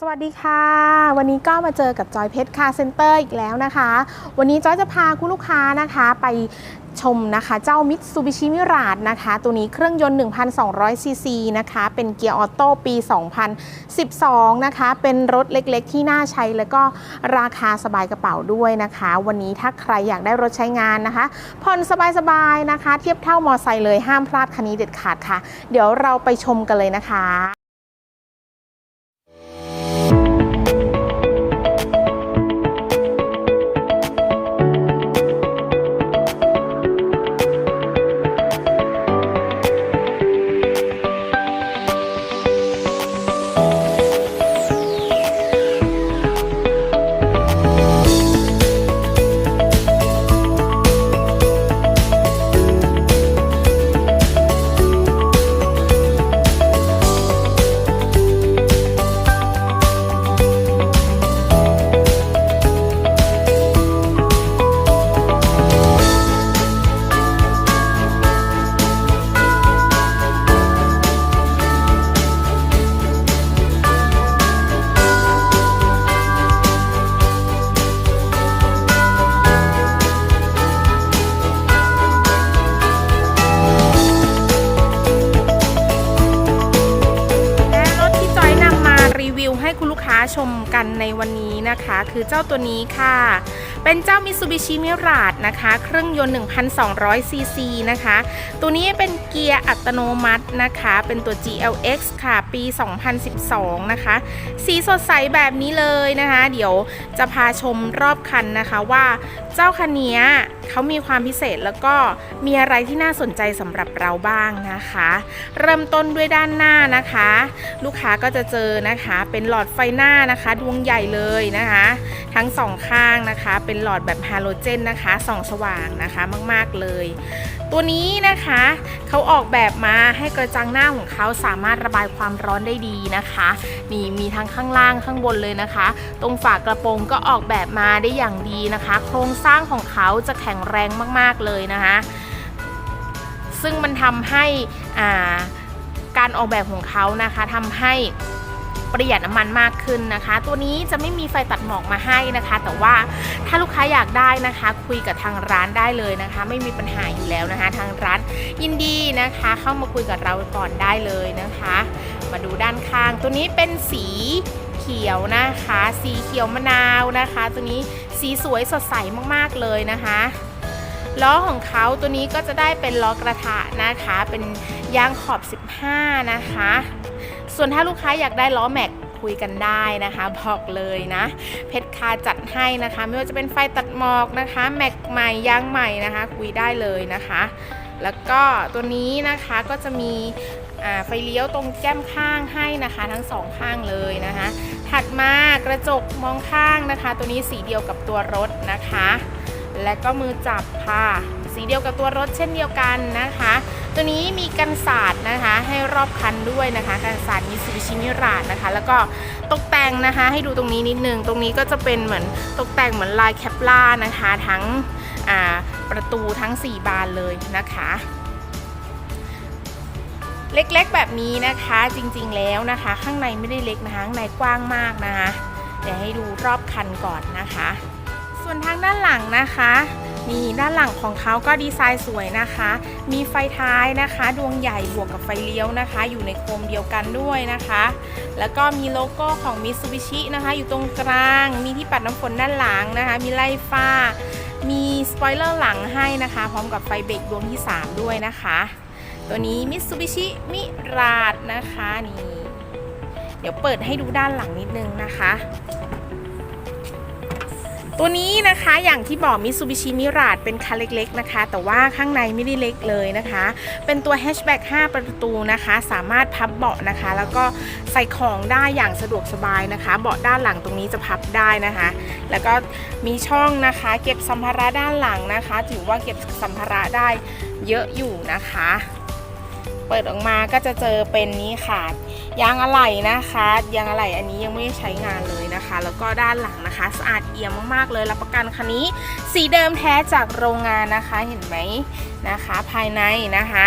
สวัสดีค่ะ วันนี้ก็มาเจอกับจอยเพชรคาร์เซ็นเตอร์อีกแล้วนะคะ วันนี้จอยจะพาคุณลูกค้านะคะไปชมนะคะเจ้า Mitsubishi Mirage นะคะ ตัวนี้เครื่องยนต์ 1,200 ซีซีนะคะ เป็นเกียร์ออโต้ปี 2012 นะคะ เป็นรถเล็กๆ ที่น่าใช้แล้วก็ราคาสบายกระเป๋าด้วยนะคะ วันนี้ถ้าใครอยากได้รถใช้งานนะคะผ่อนสบายๆนะคะ เทียบเท่ามอไซค์เลยห้ามพลาดคันนี้เด็ดขาดค่ะ เดี๋ยวเราไปชมกันเลยนะคะ คือเจ้าตัวนี้ค่ะ เป็นเจ้า Mitsubishi Mirage นะคะ เครื่องยนต์ 1,200 ซีซีนะคะ ตัวนี้เป็นเกียร์อัตโนมัตินะคะ เป็นตัว GLX ค่ะ ปี 2012 นะคะ สีสดใสแบบนี้เลยนะคะ เดี๋ยวจะพาชมรอบคันนะคะว่าเจ้าคันนี้เขามีความพิเศษแล้วก็มีอะไรที่น่าสนใจสำหรับเราบ้างนะคะ เริ่มต้นด้วยด้านหน้านะคะ ลูกค้าก็จะเจอนะคะ เป็นหลอดไฟหน้านะคะ ดวงใหญ่เลยนะคะ ทั้งสองข้างนะคะ เป็นหลอดแบบฮาโลเจนนะคะส่องสว่างนะคะมาก ๆเลย ตัวนี้นะคะเขาออกแบบมาให้กระจังหน้าของเขาสามารถระบายความร้อนได้ดีนะคะ นี่มีทั้งข้างล่างข้างบนเลยนะคะ ตรงฝากระโปรงก็ออกแบบมาได้อย่างดีนะคะ โครงสร้างของเขาจะแข็งแรงมากๆเลยนะคะ ซึ่งมันทำให้อ่าการออกแบบของเขานะคะทำให้ ประหยัดน้ำมันมากขึ้นนะคะ ตัวนี้จะไม่มีไฟตัดหมอกมาให้นะคะ แต่ว่าถ้าลูกค้าอยากได้นะคะ คุยกับทางร้านได้เลยนะคะ ไม่มีปัญหาอยู่แล้วนะคะ ทางร้านยินดีนะคะ เข้ามาคุยกับเราก่อนได้เลยนะคะ มาดูด้านข้าง ตัวนี้เป็นสีเขียวนะคะ สีเขียวมะนาวนะคะ ตัวนี้สีสวยสดใสมากๆเลยนะคะล้อของเขาตัวนี้ก็จะได้เป็นล้อกระทะนะคะ เป็น ยางขอบ 15 นะคะ ส่วนถ้าลูกค้าอยากได้ล้อแม็กคุยกันได้นะคะ บอกเลยนะ เพชรคาจัดให้นะคะ ไม่ว่าจะเป็นไฟตัดหมอกนะคะ แม็กใหม่ยางใหม่นะคะ คุยได้เลยนะคะ แล้วก็ตัวนี้นะคะก็จะมีไฟเลี้ยวตรงแก้มข้างให้นะคะ ทั้งสองข้างเลยนะคะ ถัดมากระจกมองข้างนะคะ ตัวนี้สีเดียวกับตัวรถนะคะ และก็มือจับค่ะ สีเดียวกับตัวรถเช่นเดียวกันนะคะ ตัวนี้มีกันศาสตร์นะคะ ให้รอบคันด้วยนะคะกันศาสตร์มิซูบิชิมิรานะคะ แล้วก็ตกแต่งนะคะ ให้ดูตรงนี้นิดนึง ตรงนี้ก็จะเป็นเหมือนตกแต่งเหมือนลายแคปล่านะคะ ทั้งประตูทั้ง 4 บานเลยนะคะเล็กๆแบบนี้นะคะจริงๆแล้วนะคะ ข้างในไม่ได้เล็กนะคะข้างในกว้างมากนะคะ เดี๋ยวให้ดูรอบคันก่อนนะคะ ส่วนทางด้านหลังนะคะ นี่ด้านหลังของเขาก็ดีไซน์สวยนะคะ มีไฟท้ายนะคะ ดวงใหญ่บวกกับไฟเลี้ยวนะคะ อยู่ในโคมเดียวกันด้วยนะคะ แล้วก็มีโลโก้ของ Mitsubishi นะคะ อยู่ตรงกลาง มีที่ปัดน้ำฝนด้านหลังนะคะ มีไล่ฟ้า มีสปอยเลอร์หลังให้นะคะ พร้อมกับไฟเบรกดวงที่ 3 ด้วยนะคะ ตัวนี้ Mitsubishi Mirage นะคะนี่เดี๋ยวเปิดให้ดูด้านหลังนิดนึงนะคะ ตัวนี้นะคะอย่างที่บอก Mitsubishi Mirage เป็นคันเล็กๆนะคะ แต่ว่าข้างในไม่ได้เล็กเลยนะคะ เป็นตัว hatchback 5ประตูนะคะ สามารถพับเบาะนะคะ แล้วก็ใส่ของได้อย่างสะดวกสบายนะคะ เบาะด้านหลังตรงนี้จะพับได้นะคะ แล้วก็มีช่องนะคะ เก็บสัมภาระด้านหลังนะคะ ถือว่าเก็บสัมภาระได้เยอะอยู่นะคะ เปิดออกมาก็จะเจอเป็นนี้ค่ะยางอะไหล่นะคะยางอะไหล่อันนี้ยังไม่ได้ใช้งานเลยนะคะ แล้วก็ด้านหลังนะคะ สะอาดเอี่ยมมากๆเลยรับประกันคันนี้ สีเดิมแท้จากโรงงานนะคะเห็นไหมนะคะ ภายในนะคะ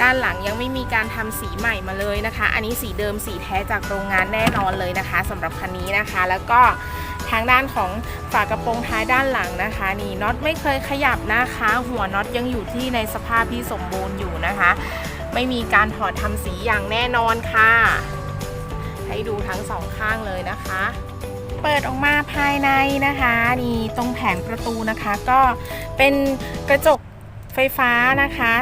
ด้านหลังยังไม่มีการทำสีใหม่มาเลยนะคะ อันนี้สีเดิมสีแท้จากโรงงานแน่นอนเลยนะคะสำหรับคันนี้นะคะ แล้วก็ทางด้านของฝากระโปรงท้ายด้านหลังนะคะนี่น็อตไม่เคยขยับนะคะ หัวน็อตยังอยู่ที่ในสภาพที่สมบูรณ์อยู่นะคะ ไม่มีการถอดทำสีอย่างแน่นอนค่ะ ให้ดูทั้งสองข้างเลยนะคะ เปิดออกมาภายในนะคะนี่ตรงแผงประตูนะคะ ก็เป็นกระจกไฟฟ้านะคะ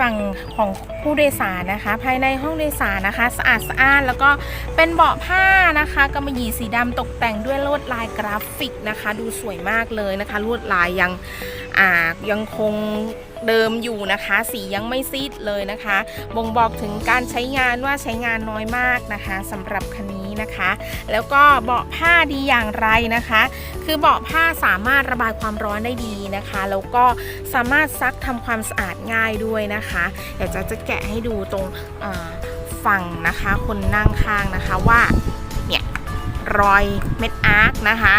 ฝั่งของผู้โดยสารนะคะ ภายในห้องโดยสารนะคะ สะอาดสะอ้านแล้วก็เป็นเบาะผ้านะคะกำมะหยี่สีดำตกแต่งด้วยลวดลายกราฟิกนะคะ ดูสวยมากเลยนะคะลวดลายยังอ่ายังคงเดิมอยู่นะคะ สียังไม่ซีดเลยนะคะ บ่งบอกถึงการใช้งานว่าใช้งานน้อยมากนะคะสำหรับคันนี้นะคะ แล้วก็เบาะผ้าดีอย่างไรนะคะ คือเบาะผ้าสามารถระบายความร้อนได้ดีนะคะ แล้วก็สามารถซักทำความสะอาดง่ายด้วยนะคะเดี๋ยวจะจะแกะให้ดูตรงฝั่งนะคะ คนนั่งข้างนะคะว่าเนี่ยรอยเม็ดอาร์คนะคะ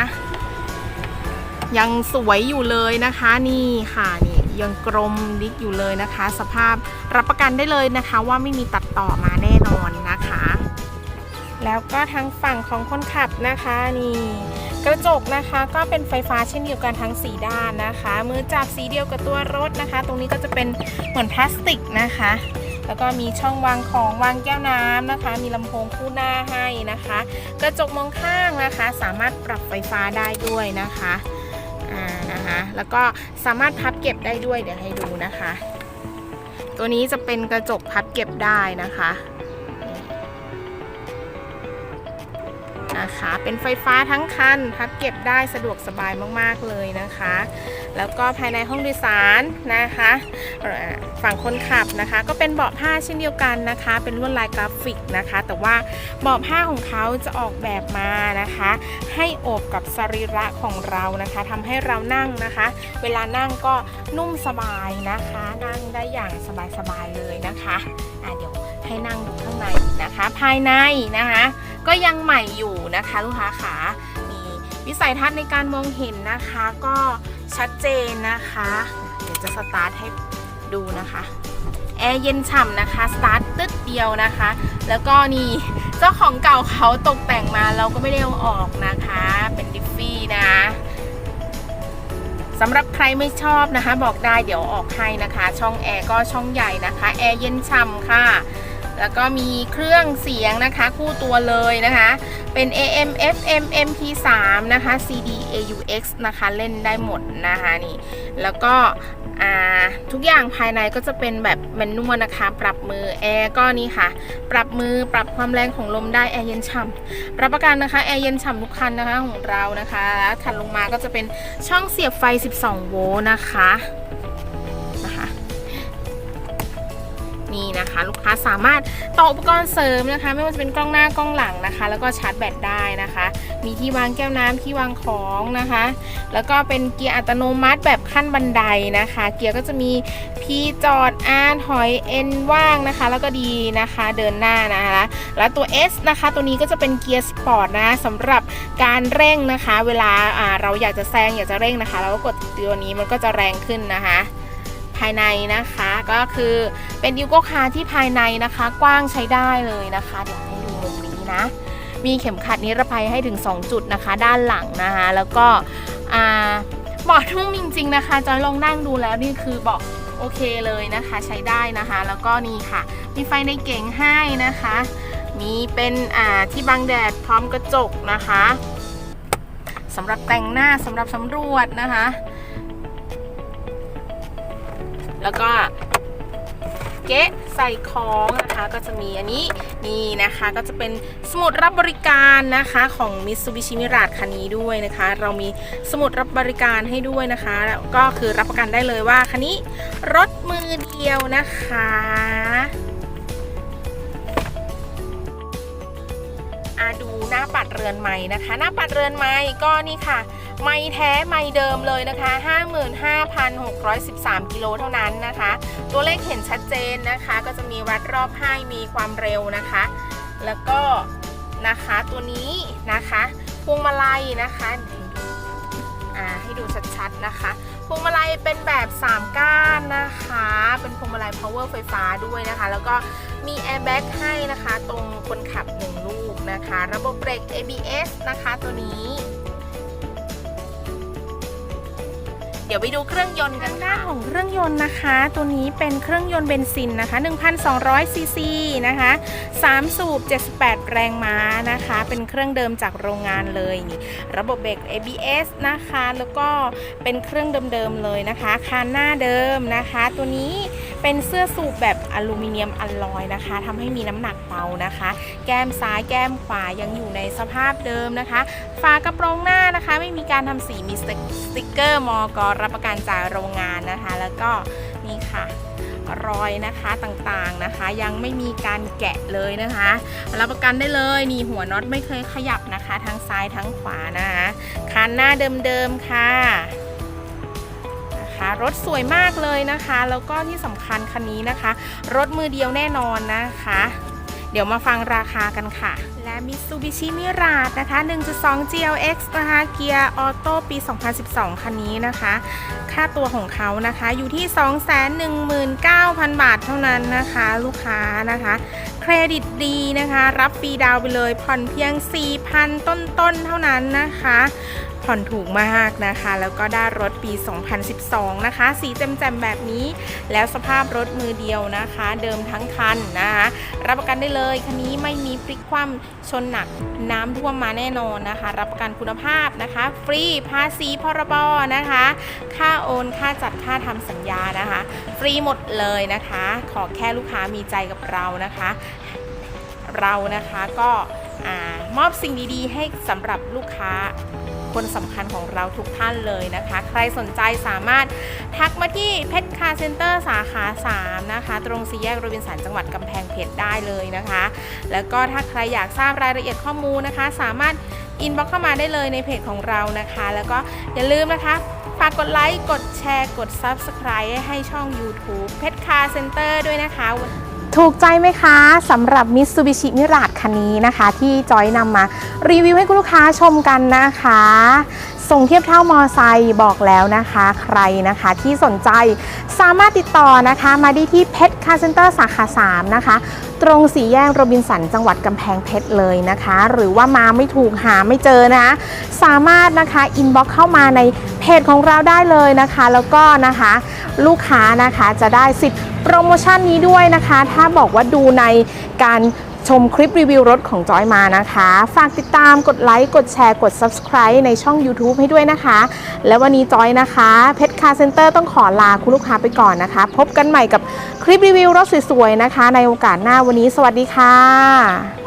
ยังสวยอยู่เลยนะคะนี่ค่ะนี่ ยังกลมดิกอยู่เลยนะคะ สภาพรับประกันได้เลยนะคะว่าไม่มีตัดต่อมาแน่นอนนะคะ แล้วก็ทางฝั่งของคนขับนะคะนี่กระจกนะคะก็เป็นไฟฟ้าเช่นเดียวกันทั้งสีด้านนะคะ มือจับสีเดียวกับตัวรถนะคะ ตรงนี้ก็จะเป็นเหมือนพลาสติกนะคะ แล้วก็มีช่องวางของวางแก้วน้ำนะคะ มีลำโพงคู่หน้าให้นะคะ กระจกมองข้างนะคะ สามารถปรับไฟฟ้าได้ด้วยนะคะ นะคะ แล้วก็สามารถพับเก็บได้ด้วยเดี๋ยวให้ดูนะคะ ตัวนี้จะเป็นกระจกพับเก็บได้นะคะ นะคะ เป็นไฟฟ้าทั้งคันพับเก็บได้สะดวกสบายมากๆเลยนะคะ แล้วก็ภายในห้องโดยสารนะคะฝั่งคนขับนะคะ ก็เป็นเบาะผ้าเช่นเดียวกันนะคะ เป็นลวดลายกราฟิกนะคะ แต่ว่าเบาะผ้าของเขาจะออกแบบมานะคะ ให้โอบกับสรีระของเรานะคะทำให้เรานั่งนะคะ เวลานั่งก็นุ่มสบายนะคะ นั่งได้อย่างสบายๆเลยนะคะอะเดี๋ยวให้นั่งดูข้างในนะคะ ภายในนะคะ ก็ยังใหม่อยู่นะคะลูกค้าขามีวิสัยทัศน์ในการมองเห็นนะคะ ก็ชัดเจนนะคะ เดี๋ยวจะสตาร์ทให้ดูนะคะแอร์เย็นฉ่ำนะคะ สตาร์ทตึ๊ดเดียวนะคะ แล้วก็นี่เจ้าของเก่าเขาตกแต่งมาเราก็ไม่ได้เอาออกนะคะ เป็นดิฟฟี่นะสำหรับใครไม่ชอบนะคะ บอกได้เดี๋ยวออกให้นะคะ ช่องแอร์ก็ช่องใหญ่นะคะ แอร์เย็นฉ่ำค่ะ แล้วก็มีเครื่องเสียงนะคะคู่ตัวเลยนะคะ เป็น AM FM MP3 นะคะ CD AUX นะคะเล่นได้หมดนะคะนี่ แล้วก็ทุกอย่างภายในก็จะเป็นแบบแมนนวลนะคะ ปรับมือแอร์ก็นี่ค่ะ ปรับมือปรับความแรงของลมได้แอร์เย็นฉ่ำรับประกันนะคะแอร์เย็นฉ่ำทุกคันนะคะของเรานะคะแล้วถัดลงมาก็จะเป็นช่องเสียบไฟ 12 โวลต์นะคะ นี่นะคะ ลูกค้าสามารถต่ออุปกรณ์เสริมนะคะ ไม่ว่าจะเป็นกล้องหน้ากล้องหลังนะคะ แล้วก็ชาร์จแบตได้นะคะ มีที่วางแก้วน้ำที่วางของนะคะ แล้วก็เป็นเกียร์อัตโนมัติแบบขั้นบันไดนะคะ เกียร์ก็จะมี P จอด R ถอย N ว่างนะคะ แล้วก็ดีนะคะเดินหน้านะคะ แล้วตัว S นะคะ ตัวนี้ก็จะเป็นเกียร์สปอร์ตนะสำหรับการเร่งนะคะ เวลาเราอยากจะแซงอยากจะเร่งนะคะเราก็กดตัวนี้มันก็จะแรงขึ้นนะคะ ภายในนะคะ ก็คือเป็นดิวโก้คาร์ที่ภายในนะคะ กว้างใช้ได้เลยนะคะเดี๋ยวให้ดูมุมนี้นะ มีเข็มขัดนิรภัยให้ถึง 2 จุดนะคะ ด้านหลังนะคะ แล้วก็อ่าเบาะนุ่มจริงๆนะคะจอยลองนั่งดูแล้วนี่คือเบาะโอเคเลยนะคะใช้ได้นะคะ แล้วก็นี่ค่ะ มีไฟในเก๋งให้นะคะ มีเป็นที่บังแดดพร้อมกระจกนะคะสำหรับแต่งหน้าสำหรับสำรวจนะคะ แล้วก็เก๊ะใส่ของนะคะก็จะมีอันนี้นี่นะคะก็จะเป็นสมุดรับบริการนะคะของ Mitsubishi Mirage คันนี้ด้วยนะคะ เรามีสมุดรับบริการให้ด้วยนะคะแล้วก็คือรับประกันได้เลยว่าคันนี้รถมือเดียวนะคะ อาดูหน้าปัดเรือนใหม่นะคะ หน้าปัดเรือนใหม่ก็นี่ค่ะ ไม่แท้ไม่เดิมเลยนะคะ 55,613 กิโลเท่านั้นนะคะ ตัวเลขเห็นชัดเจนนะคะ ก็จะมีวัดรอบให้มีความเร็วนะคะ แล้วก็นะคะตัวนี้นะคะพวงมาลัยนะคะให้ดูชัดๆนะคะพวงมาลัยเป็นแบบ3ก้านนะคะ เป็นพวงมาลัย power ไฟฟ้าด้วยนะคะ แล้วก็มี airbag ให้นะคะ ตรงคนขับ1ลูก นะคะ ระบบเบรก ABS นะคะตัวนี้ เดี๋ยวไปดูเครื่องยนต์กันด้านของเครื่องยนต์นะคะ ตัวนี้เป็นเครื่องยนต์เบนซินนะคะ1,200ซีซีนะคะ3สูบ 78 แรงม้านะคะ เป็นเครื่องเดิมจากโรงงานเลยนี่ระบบเบรก ABS นะคะ แล้วก็เป็นเครื่องเดิมๆเลยนะคะคานหน้าเดิมนะคะ ตัวนี้เป็นเสื้อสูบแบบอลูมิเนียมอลลอยนะคะทำให้มีน้ำหนักเบานะคะ แก้มซ้ายแก้มขวายังอยู่ในสภาพเดิมนะคะ ฝากระโปรงหน้านะคะ ไม่มีการทำสีมีสติกเกอร์มอกรรับประกันจากโรงงานนะคะ แล้วก็นี่ค่ะรอยนะคะต่างๆนะคะ ยังไม่มีการแกะเลยนะคะ รับประกันได้เลยนี่หัวน็อตไม่เคยขยับนะคะ ทั้งซ้ายทั้งขวานะคะคันหน้าเดิมๆค่ะนะคะรถสวยมากเลยนะคะ แล้วก็ที่สำคัญคันนี้นะคะ รถมือเดียวแน่นอนนะคะ เดี๋ยวมาฟังราคากันค่ะ และ Mitsubishi Mirage นะคะ 1.2 GLX นะคะเกียร์ออโต้ปี 2012 คันนี้นะคะ ค่าตัวของเขานะคะอยู่ที่ 219,000 บาทเท่านั้นนะคะ ลูกค้านะคะ เครดิตดีนะคะ รับฟรีดาวไปเลยผ่อนเพียง 4,000 ต้นๆ เท่านั้นนะคะ ผ่อนถูกมากนะคะ แล้วก็ได้รถปี 2012 นะคะ สีแจ่มๆแบบนี้ แล้วสภาพรถมือเดียวนะคะ เดิมทั้งคันนะคะ รับประกันได้เลยคันนี้ไม่มีพลิกคว่ำชนหนักน้ำท่วมมาแน่นอนนะคะ รับประกันคุณภาพนะคะ ฟรีภาษีพรบนะคะ ค่าโอนค่าจัดค่าทำสัญญานะคะ ฟรีหมดเลยนะคะ ขอแค่ลูกค้ามีใจกับเรานะคะ เรานะคะก็อมอบสิ่งดีๆ ให้สำหรับลูกค้า คนสำคัญของเราทุกท่านเลยนะคะ ใครสนใจสามารถทักมาที่เพชรคาเซ็นเตอร์สาขา 3 นะคะ ตรงสี่แยกโรบินสันจังหวัดกำแพงเพชรได้เลยนะคะ แล้วก็ถ้าใครอยากทราบรายละเอียดข้อมูลนะคะ สามารถอินบ็อกเข้ามาได้เลยในเพจของเรานะคะ แล้วก็อย่าลืมนะคะฝากกดไลค์ กดแชร์ กด Subscribe ให้ช่อง YouTube เพชรคาเซ็นเตอร์ด้วยนะคะ ถูกใจไหมคะสำหรับ Mitsubishi Mirage คันนี้นะคะ ที่จอยนำมารีวิวให้คุณลูกค้าชมกันนะคะ ส่งเทียบเท่ามอไซค์บอกแล้วนะคะ ใครนะคะที่สนใจสามารถติดต่อนะคะมาได้ที่เพชรคาเซ็นเตอร์สาขา 3 นะคะ ตรงสี่แยกโรบินสันจังหวัดกำแพงเพชรเลยนะคะ หรือว่ามาไม่ถูกหาไม่เจอนะคะสามารถนะคะอินบ็อกเข้ามาในเพจของเราได้เลยนะคะ แล้วก็นะคะลูกค้านะคะจะได้สิทธิ์โปรโมชั่นนี้ด้วยนะคะ ถ้าบอกว่าดูในการ ชมคลิปรีวิวรถของจอยมานะคะ ฝากติดตามกดไลค์กดแชร์กด Subscribe ในช่อง YouTube ให้ด้วยนะคะ และวันนี้จอยนะคะเพชรคาร์เซ็นเตอร์ต้องขอลาคุณลูกค้าไปก่อนนะคะ พบกันใหม่กับคลิปรีวิวรถสวยๆนะคะ ในโอกาสหน้าวันนี้สวัสดีค่ะ